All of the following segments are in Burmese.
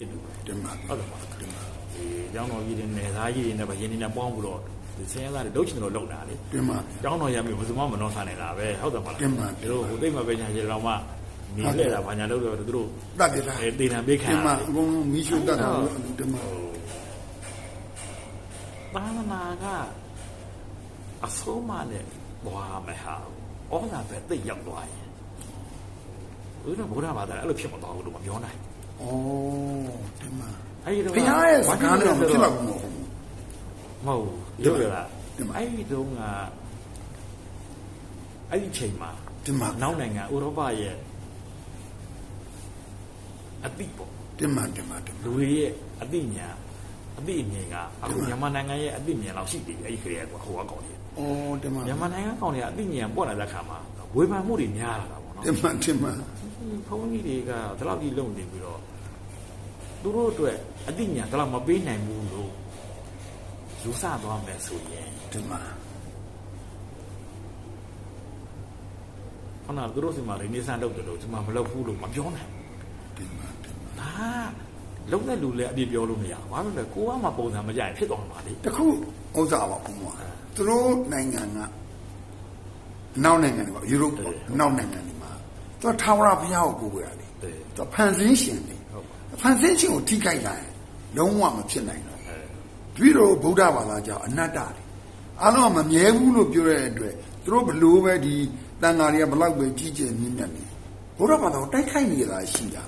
ဖြစ်တူပဲတင်ပါဟုတ်တယ်ပါတင်ပါဒီကျောင်းတော်ကြီးတွေနယ်သားကြီးတွေနဲ့ဗရင်တွေနဲ့ပေါင်းပြီးတော့ဒီဆင်းရဲသားတွေလုပ်ချင်တယ်လို့လုပ်တာလေတင်ပါကျောင်းတော်ရမျိုးဘယ်သူမှမနှောဆနိုင်တာပဲဟုတ်တယ်ပါလားတင်ပါသူတို့ဟိုသိမ့်မပဲညာကြီးတော့မှနေလှည့်တာဘာညာလုပ်တော့သူတို့တတ်ပြတာအဲတေနံပေးခံတင်ပါရတယ်အကုန်လုံးမီးရှို့တတ်တာလို့တင်ပါသာသနာကအဆုံးမနဲ့ဘွားမယ်ဟာဩဇာပဲတိတ်ရောက်သွားရင်ဦးတော့ဘုရားဘာသာအဲ့လိုဖြစ်မသွားဘူးလို့မပြောနိုင် ဩတင်ပါအဲ့ဒီတော့ဘုရားရဲ့စကားတော့မဖြစ်တော့ဘူးမဟုတ်ဘူးရုပ်ရလားတင်ပါအဲ့ဒီတုန်းကအဲ့ဒီချိန်မှာတင်ပါနောက်နိုင်ငံဥရောပရဲ့အတိပေါ့တင်ပါတင်ပါတင်ပါလူတွေရဲ့အတိညာအတိအမြင်ကအခုမြန်မာနိုင်ငံရဲ့အတိအမြင်လောက်ရှိပြီအဲ့ဒီခရီးကွာဟိုကကောင်ကြီးဩတင်ပါမြန်မာနိုင်ငံကောင်တွေကအသိဉာဏ်ပွက်လာတဲ့ခါမှာဝေဖန်မှုတွေများလာတာ ပေါ့နော်တင်ပါတင်ပါဘုန်းကြီးတွေကဒီလောက်ကြီးလုံနေပြီးတော့သူတို့အတွက်အသိဉာဏ်ဒီလောက်မပေးနိုင်ဘူးလို့ယူဆသွားမယ်ဆိုရင်တင်ပါခဏသူတို့စီမှာရင်းနေစမ်းလုပ်တယ်လို့ဒီမှာမလုပ်ဘူးလို့မပြောနိုင်တင်ပါတင်ပါဘူးဒါလုံတဲ့လူလည်းအပြည့်ပြောလို့မရဘူးဘာလို့လဲကိုကမှပုံစံမကြရင်ဖြစ်သွားမှာလေတခုဥစ္စာပါဘုံကသူတို့နိုင်ငံကအနောက်နိုင်ငံတွေပေါ့ယူရိုပေါ့အနောက်နိုင်ငံတွေမှာ သူထာဝရဘုရားကိုကိုးကွယ်ရတယ်တဲ့သူဖန်ဆင်းရှင်တယ်ဟုတ်ပါဖန်ဆင်းရှင်ကိုထိခိုက်လာရင်လုံးဝမဖြစ်နိုင်တော့အဲတပည့်တော်ဗုဒ္ဓဘာသာကြောင့်အနတ္တတွေအားလုံးကမမြဲဘူးလို့ပြောတဲ့အတွက်သူတို့ဘလို့ပဲဒီတန်ဃာတွေကဘလောက်ပဲကြီးကျယ်မြင့်မြတ်နေဗုဒ္ဓဘာသာကိုတိုက်ခိုက်နေတာရှိတာ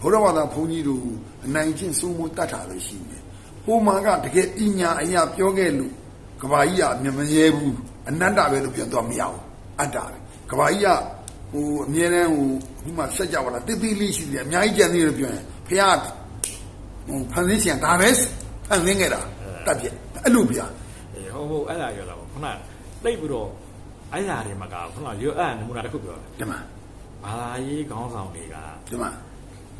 ဗုဒ္ဓဘာသာဘုန်းကြီးတို့အနိုင်ကျင့်စိုးမိုးတတ်တာလည်းရှိတယ်ဟိုမှာကတကယ်ပညာအရာပြောခဲ့လို့ကဘာကြီးကမမြဲဘူးအနတ္တပဲလို့ပြန်တော့မရဘူးအတ္တပဲကဘာကြီးက ဟိုအမြဲတမ်းဟိုအခုမှဆက်ကြပါလားတိတိလေးရှိတယ်အများကြီးကြံသေးတယ်ပြောရင်ဖះဟိုဖန်ဆင်းရှင်ဒါပဲဖန်ဆင်းခဲ့တာတက်ပြက်အဲ့လိုဗျာအေးဟုတ်ဟုတ်အဲ့ဒါပြောတာပေါ့ခဏတိတ်ပြီးတော့အဲ့ဒါတွေမကဘူးခဏရောအဲ့ဒါနမူနာတစ်ခုပြောတာဒီမှာဘာသာရေးခေါင်းဆောင်တွေကဒီမှာ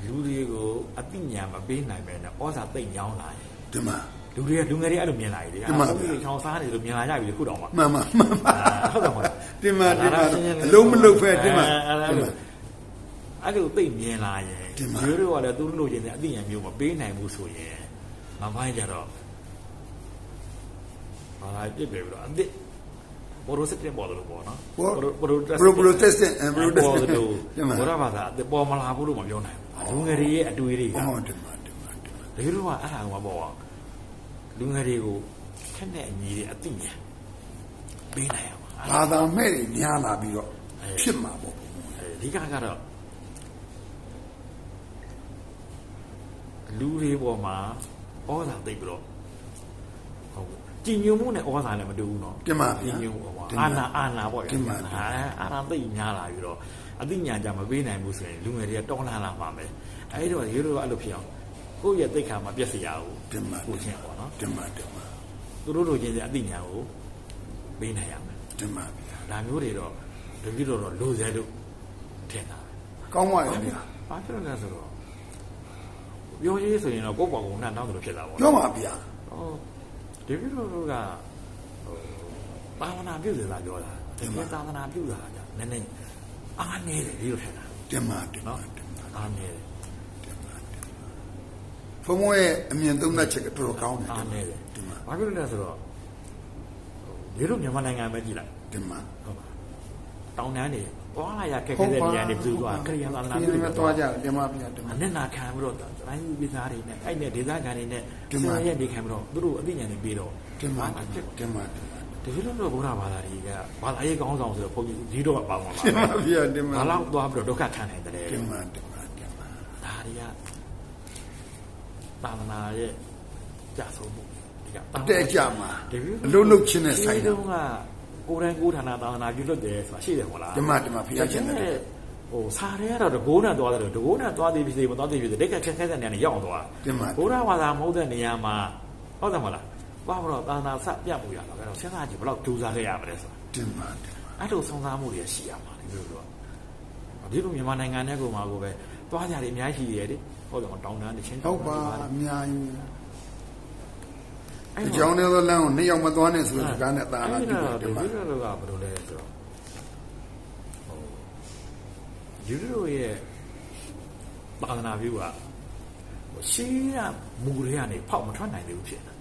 လူတွေကိုအသိဉာဏ်မပေးနိုင်ပဲနဲ့ဩဇာသိမ့်ညောင်းလာရင်ဒီမှာ လူတွေကလူငယ်တွေအဲ့လိုမြင်လာပြီလေဒီမှာဘုရားချောင်းစားနေလို့မြင်လာကြပြီလေခုတော့မှမှန်မှန်မှန်မှန်ဟုတ်တယ်မဟုတ်လားဒီမှာဒီမှာဒါရှင်းရှင်းလေးအလုံးမလုံးဖဲဒီမှာအဲ့ဒါဒီလိုမှာအဲ့လိုသိမ့်မြင်လာရင်ဒီမှာရိုးရိုးကလည်းသူတို့လိုချင်တဲ့အသိဉာဏ်မျိုးမပေးနိုင်ဘူးဆိုရင်မပိုင်းကြတော့ဘာလာပြစ်ပြပြီးတော့အသိဘောရိုစက်တင်ပေါ်လို့ပေါ့နော်ဘောဘရိုဘရိုဘရိုတက်စင်ဘရိုတက်စပေါ်င်လို့ဒီမှာဘောရဘာသာအသိပေါ်မလာဘူးလို့မပြောနိုင်ဘူးလူငယ်တွေရဲ့အတွေ့အကြုံတွေကအော်ဒီမှာဒီမှာဒီမှာဒီလိုကအဲ့ဒါကပေါ့ပါ လူငယ်တွေကိုခက်တဲ့အညီတွေအသိဉာဏ်ပေးနိုင်အောင် ဘာသာမဲ့တွေများလာပြီးတော့ဖြစ်မှာပေါ့ အဓိကကတော့လူတွေပေါ်မှာဩဇာသိပ်ပြီးတော့ဟုတ်ကြည်ညိုမှုနဲ့ဩဇာလည်းမတူဘူးเนาะ ဒီမှာ ကြည်ညိုပေါ့ ဒီ အာ မှာ နာအာနာပေါ့ ဒီမှာ ဟာအာနာသိပ်များလာပြီးတော့အသိဉာဏ်ကြမပေးနိုင်ဘူးဆိုရင်လူငယ်တွေကတောင်းလာလာမှာပဲအဲဒီတော့ရေတို့ကအဲ့လိုဖြစ်အောင်ကိုယ့်ရဲ့သိက္ခာမှာပြည့်စရာကို ဒီမှာ ကိုချင်း ပေါ့နော်ဒီမှာဒီမှာသူတို့လိုချင်တဲ့အသိဉာဏ်ကိုပေးနိုင်ရမယ်ဒီမှာဗျာဒါမျိုးတွေတော့တတိတော့တော့လိုစဲလို့ထင်တာပဲကောင်းပါရဲ့ဗျာဘာဖြစ်လို့လဲဆိုတော့ပြောရေးဆိုရင်တော့ကိုယ့်ဘောင်ကိုနှံ့တောင်းတယ်လို့ဖြစ်တာပေါ့ပြောပါဗျာဟောဒီလိုလိုကဟိုဘာဝနာပြုတယ်လားပြောတာတကယ်သာသနာပြုတာကနည်းနည်းအားနေတယ်ဒီလိုထင်တာဒီမှာဒီမှာနော်ဒီမှာအားနေတယ် ဖုံမရဲ့အမြင်သုံးသပ်ချက်ကတော်တော်ကောင်းတယ်အားနေတယ်ဒီမှာဘာဖြစ်လို့လဲဆိုတော့ဒီလိုမြန်မာနိုင်ငံပဲကြည့်လိုက်ဒီမှာဟုတ်ပါတောင်းတန်းနေသွားလာရခက်ခဲတဲ့နေရာတွေဘယ်သူကခရိယာသာသနာပြုပြုတယ်သွားကြတယ်ဒီမှာဗျာဒီမှာအနဲ့နာခံပြီးတော့တိုင်းပြည်ပြည်သားတွေနဲ့အဲ့နဲ့ဒေသခံတွေနဲ့ဒီမှာဆရာရဲ့နေခံပြီးတော့သူတို့အသိဉာဏ်တွေပြီးတော့ဒီမှာဘာဖြစ်ဒီမှာဒီမှာဒီလိုလိုဘုရားဘာသာတွေကဘာသာရေးကောင်းဆောင်ဆိုတော့ဘုန်းကြီးဒီတော့ပါမှာပါဒီမှာဗျာဒီမှာဘာလို့သွားပြီးတော့ဒုက္ခခံနိုင်တယ်လဲဒီမှာဒီမှာဒီမှာဒါတွေက သာသနာရဲ့ကြာဆုံးမှုဒီကအတက်အကျမှာဒီလိုအလုံးလုံးချင်းနဲ့ဆိုင်ဒီတာတော့ကကိုယ်တိုင်ကိုယ်ဌာနသာသနာပြုလုပ်တယ်ဆိုတာရှိတယ်မဟုတ်လားဒီမှာဒီမှာဖျားချင်တယ်ဟိုစားရဲကတော့တကိုးနဲ့သွားတယ်တကိုးနဲ့သွားသေးပြီစေမသွားသေးပြီစေတိတ်ခက်ခက်ခဲတဲ့နေရာနဲ့ရောက်အောင်သွားဒီမှာဘုရားဘာသာမဟုတ်တဲ့နေရာမှာဟုတ်တယ်မဟုတ်လားဘာမလို့သာသနာစပြမှုရတာပဲတော့စဉ်းစားကြည့်ဘယ်လောက်ကြိုးစားခဲ့ရမလဲဆိုတာဒီမှာဒီမှာအဲ့လိုဆုံးစားမှုတွေရှိရမှာဒီလိုလိုဒီလိုမြန်မာနိုင်ငံနဲ့ကိုမှကိုပဲသွားကြတယ်အများကြီးရှိရတယ် ဟုတ်တယ်မတောင်းတန်းတစ်ချင်းဟုတ်ပါအများကြီးအဲ့အကြောင်းတဲ့လမ်းကိုနှစ်ယောက်မသွားနဲ့ဆိုတဲ့စကားနဲ့တာလာအဲ့ပြီဒါဒီဒီမှာလိုလိုကဘယ်လိုလဲဆိုတော့ဟိုယူရိုရဲ့သာသနာပြုကဟိုရှေးကမူတွေကနေဖောက်မထွက်နိုင်သေးဘူးဖြစ်နေတာ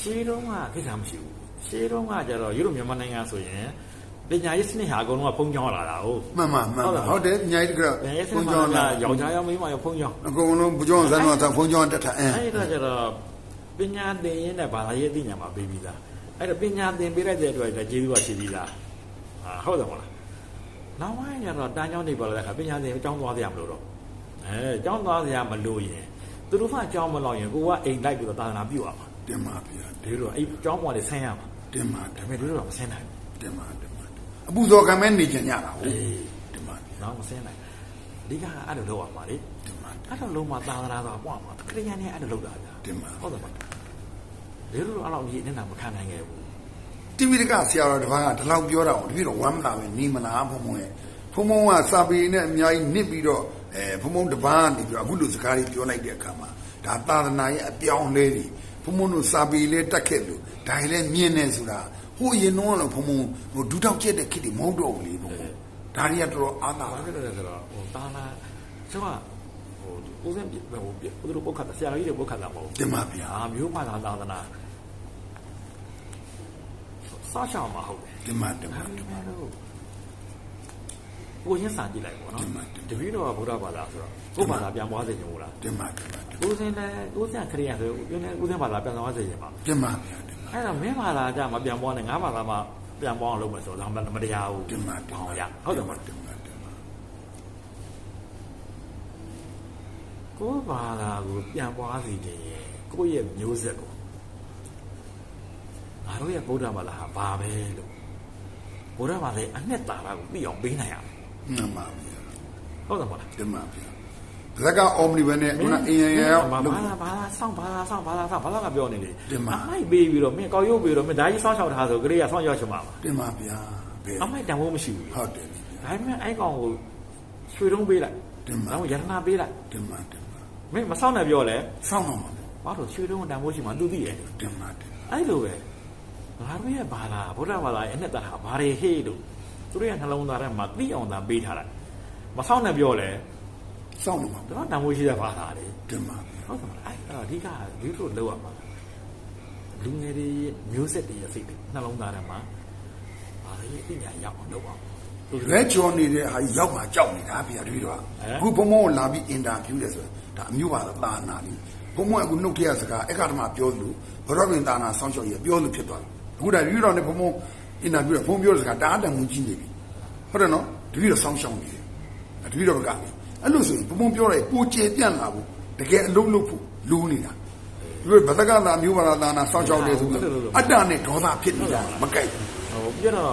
ရှေးတုန်းကကိစ္စမရှိဘူးရှေးတုန်းကကျတော့ရုပ်မြန်မာနိုင်ငံဆိုရင် ပညာရေးစနစ်ဟာအကုန်လုံးကဖုံးကြောင်းလာတာဟုတ်မှန်မှန်မှန်မှန်ဟုတ်တယ်အများကြီးတကပညာရေးစနဘုံစ်ကျောင်းမှာလာယောက်ျားရောမိန်းမရောဖုံးကြောင်းအကုန်လုံးဘုံကျောင်းဇန်တော်သာဘုံကျောင်းတက်တာအင်းအဲ့ဒါကျတော့ပညာသင်ရင်းနဲ့ဘာသာရေးအသိဉာဏ်မှာပေးပြီးသားအဲ့တော့ပညာသင်ပေးလိုက်တဲ့အတွက်လည်းကျေးဇူးကရှိပြီးသားဟာဟုတ်တယ်မဟုတ်လားနောက်ပိုင်းကျတော့တန်းကျောင်းနေပါလာတဲ့အခါပညာသင်ကျောင်းသွားစရာမလိုတော့အဲကျောင်းသွားစရာမလိုရင်သူတို့မှကျောင်းမလောက်ရင်ကိုကအိမ်လိုက်ပြီးတော့သာသနာပြုရမှာတင်ပါဗျာဒီလိုအဲ့ကျောင်းပေါ်နေဆင်းရမှာတင်ပါဒါပေမဲ့ဒီလိုတော့မဆင်းနိုင်တင်ပါတင်ပါ အပူဇော်ကံမဲ့နေကြညတာဟုတ်ဘူးအေးတင်ပါတော့မဆင်းနိုင်အဓိကကအဲ့လိုလုပ်ရမှာလေတင်ပါအဲ့လိုလုံးမသာသနာတော်ပွားမှာခရိယန်နဲ့အဲ့လိုလုပ်တာဗျာတင်ပါဟုတ်တယ်မလားဒီလိုအဲ့လိုကြီးနေတာမခံနိုင်ခဲ့ဘူးတိမိတကဆရာတော်တစ်ပါးကဒီလောက်ပြောတာကိုတပည့်တော်ဝမ်းမလာပဲနေမလားဘုံဘုံရဲ့ဘုံဘုံကစာပေနဲ့အများကြီးနစ်ပြီးတော့အဲဘုံဘုံတစ်ပါးကနေပြီးတော့အခုလိုစကားလေးပြောလိုက်တဲ့အခါမှာဒါသာသနာရဲ့အပြောင်းအလဲတွေဘုံဘုံတို့စာပေလေးတက်ခဲ့လို့ဒါကြီးလည်းမြင်နေဆိုတာ ဟိုအရင်တော့ဘုံဘုံဟိုဒူးတောက်ကျက်တဲ့ခေတ်တွေမဟုတ်တော့ဘူးလေဘုံဘုံဒါတွေကတော်တော်အားသာဘာဖြစ်လို့လဲဆိုတော့ဟိုတာနာကျောင်းကဟိုဦးစင်းပြဟိုပြသူတို့ပုတ်ခတ်ဆရာကြီးတွေပုတ်ခတ်တာမဟုတ်တင်ပါဗျာအာမျိုးမှသာသာသနာစားချောင်းမှာဟုတ်တယ်တင်ပါတင်ဒါပါပေတင်ပါမဲ့လို့ကိုရင်းစာကြည့်လိုက်ပေါ့နော်တင်ပါတင်ပါတပည့်တော်ကဗုဒ္ဓဘာသာဆိုတော့ဘုရားဘာသာပြန်ပွားစေချင်ဘူးလားတင်ပါတင်ပါဦးစင်းလည်းဦးစင်းခရိယန်ဆိုဦးစင်းဦးစင်းဘာသာပြန်ပွားစေချင်ပါတင်ပါဗျာတင်ပါ အဲ့တော့မင်းဘာသာကြမပြန်ပွားနဲ့ငါဘာသာမှပြန်ပွားအောင်လုပ်မယ်ဆိုတော့မတရားဘူးတင်ပါတင်ဟောပါရဟုတ်တယ်မတင်ပါတင်ပါကိုယ်ဘာသာကိုပြန်ပွားစီတယ်ကိုယ့်ရဲ့မျိုးဆက်ကိုငါတို့ရဲ့ဗုဒ္ဓဘာသာဟာဘာပဲလို့ဗုဒ္ဓဘာသာရဲ့အနှစ်သာရကိုသိအောင်ပေးနိုင်ရမယ်မှန်ပါဗျာဟုတ်တယ်မဟုတ်လားတင်ပါဗျာ ဇက်ကအော်မနီဘယ်နဲ့ခုနအင်ရရရောက်ဘာလုပ်သာဘာသာစောင့်ဘာသာစောင့်ဘာသာစောင့်ဘာသာကပြောနေလေတင်ပါအမိုက်ပေးပြီးတော့မင်းကောက်ရုပ်ပြီးတော့မင်းဒါကြီးစောင့်ရှောက်ထားဆိုကလေးကစောင့်ရောက်ချင်မှာပါတင်ပါဗျာဘယ်အမိုက်တန်ဖို့မရှိဘူးဟုတ်တယ်ဒါပေမဲ့အဲ့ကောင်ကိုရွှေတုံးပေးလိုက်တင်ပါတော့ယန္တနာပေးလိုက်တင်ပါတင်ပါမင်းမစောင့်နဲ့ပြောလဲစောင့်တော့မှာဘာလို့ရွှေတုံးတန်ဖို့ရှိမှသူသိရဲ့တင်ပါတင်အဲ့လိုပဲငါတို့ရဲ့ဘာသာဗုဒ္ဓဘာသာရဲ့အနှစ်သာရဘာတွေဟေ့လို့သူတို့ရဲ့နှလုံးသားထဲမှာသိအောင်သာပေးထားလိုက်မစောင့်နဲ့ပြောလဲ စောင့်တော့မှာတော့တန်ဖို့ရှိတဲ့ဘာသာတွေတင်ပါဗျာဟုတ်တယ်မလားအဲ့အဓိကဒီလိုလောက်ရမှာလူငယ်တွေရဲ့မျိုးဆက်တွေရဲ့စိတ်တွေနှလုံးသားထဲမှာဘာတွေအညာရောက်အောင်လုပ်အောင်သူရဲကြော်နေတဲ့ဟာကြီးရောက်မှာကြောက်နေတာဗျာတပည့်တော်ဟမ်အခုဘုံဘုံကိုလာပြီးအင်တာဗျူးတယ်ဆိုတော့ဒါအမျိုးပါသာနာလေးဘုံဘုံကအခုနှုတ်ထရစကားအခါတမပြောလို့ဘရောပင်သာနာဆောင်းချောက်ရပြောလို့ဖြစ်သွားတယ်အခုဒါတပည့်တော်နဲ့ဘုံဘုံအင်တာဗျူးတယ်ဘုံပြောတဲ့စကားတားတန်မှုကြီးနေပြီဟုတ်တယ်နော်တပည့်တော်ဆောင်းရှောင်းနေတယ်တပည့်တော်ကလည်း အဲ့လိုဆိုရင်ဘုံဘုံပြောတယ်ကိုကျေပြန့်လာဖို့တကယ်အလုံးလုံးဖို့လူးနေတာဒီဘက်ကသာမျိုးပါသာနာဆောင်းချောက်တယ်ဆိုတော့အတ္တနဲ့ဒေါသဖြစ်နေတာမကြိုက်ဘူးဟိုပြတော့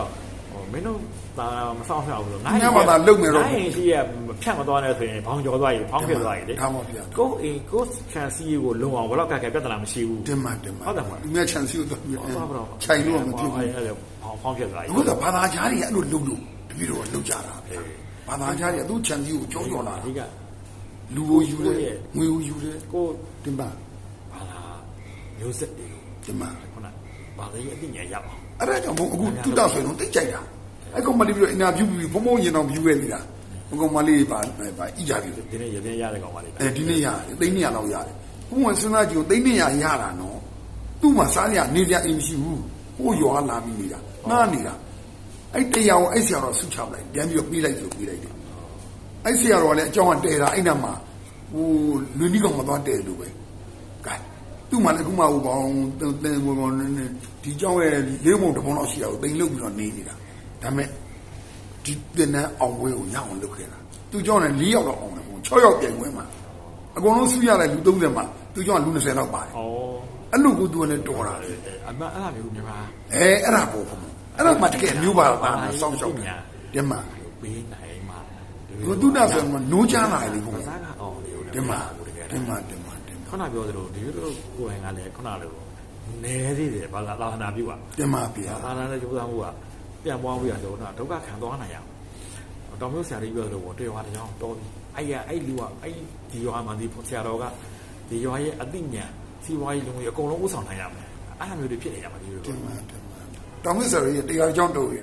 ဟိုမင်းတို့ဒါမဆောင်ရဘူးလို့ငါမှသာလုပ်မယ်တော့ငါရင်ရှိရဖြတ်မသွားနဲ့ဆိုရင်ဘောင်ကျော်သွားရင်ဖောင်းဖြစ်သွားရင်လေဒါမှမဟုတ်ဗျာကိုယ်အိမ်ကိုယ်ချန်စီကိုလုံအောင်ဘယ်တော့ကကပြဿနာမရှိဘူးတင်မှတင်မှဟုတ်တယ်မဟုတ်ဒီမြတ်ချန်စီကိုတော့ပြီးဟုတ်ပါတော့ခြိုင်လို့မဖြစ်ဘူးအဲ့ဒါဖောင်းဖောင်းဖြစ်သွားရင်အခုကဘာသာကြားတွေကအဲ့လိုလုံလို့တပည့်တော်ကလုံကြတာဗျာ ဘာသာကြားတွေကသူ့ချန်စီကိုကြောကြောလာအဓိကလူကိုယူတယ်ငွေကိုယူတယ်ကိုယ်တင်ပါဘာသာမျိုးဆက်တွေကိုတင်ပါခုနဘာသာရေးအသိဉာဏ်ရအောင်အဲ့ဒါကြောင့်ဘုံအခုတုတဆိုရင်တော့တိတ်ကြိုက်တာအဲ့ကောင်မလေးပြီးတော့အင်တာဗျူးပြီးဘုံဘုံရင်တော့ဗျူးခဲ့နေတာဘုံကောင်မလေးပါပါဣကြပြီဒီနေ့ရတဲ့ရတဲ့ကောင်ပါလေအဲဒီနေ့ရတယ်သိန်း200လောက်ရတယ်ဘုံဝင်စဉ်းစားကြည့်သိန်း200ရတာနော်သူ့မှာစားရနေကြအိမ်မရှိဘူးဟိုရွာလာပြီးနေတာငားနေတာ အဲ့တရားကိုအဲ့ဆရာတော်ဆုချလိုက်ပြန်ပြီးတော့ပြီးလိုက်ဆိုပြီးလိုက်တယ်အဲ့ဆရာတော်ကလည်းအကြောင်းကတဲတာအဲ့နာမှာဟိုလူကြီးကောင်မသွားတဲလို့ပဲကဲသူ့မှာလည်းအခုမှဟိုကောင်တင်းဟိုကောင်ဒီကြောင်းရဲ့လေးပုံတစ်ပုံလောက်ရှိတာကိုတိမ်လုတ်ပြီးတော့နေနေတာဒါမဲ့ဒီတင်းနဲ့အောင်ဝဲကိုရအောင်လုပ်ခဲ့တာသူကြောင်းနဲ့၄ယောက်တော့အောင်တယ်ဟို6ယောက်ပြိုင်ဝဲမှာအကုန်လုံးဆုရတဲ့လူ30မှာသူကြောင်းလူ20လောက်ပါတယ်ဩအဲ့လိုကိုသူကလည်းတော်တာလေအမှန်အဲ့ဒါမျိုးမြန်မာအဲအဲ့ဒါပေါ့ အဲ့ဒါမှတကယ်မျိုးပါတာစောင့်ရှောက်တယ်တင်မှာပေးနိုင်မှာဘုသူနာဆိုမှနိုးချမ်းလာတယ်ဘုံစားကအောင်လေတင်မှာတင်မှာတင်မှာတင်မှာခုနပြောသလိုဒီလိုကိုယ်တိုင်ကလည်းခုနလိုနဲသေးတယ်ဘာသာသာသနာပြုပါတင်ပါဗျာသာသနာနဲ့ကြိုးစားမှုကပြန်ပွားမှုရဆိုတော့ဒုက္ခခံသွားနိုင်ရအောင်တော်မျိုးဆရာကြီးပြောသလိုပေါ့တေဝါတရားတော်ပြီအဲ့ရအဲ့လူကအဲ့ဒီရွာမှာဒီဆရာတော်ကဒီရွာရဲ့အသိဉာဏ်စီးပွားရေးလုံရေးအကုန်လုံးဥဆောင်နိုင်ရမယ်အဲ့လိုမျိုးတွေဖြစ်နေရမှာဒီလို တင်ပါတင်ပါတောင်မစ်ဆရာကြီးတရားကြောင်းတော့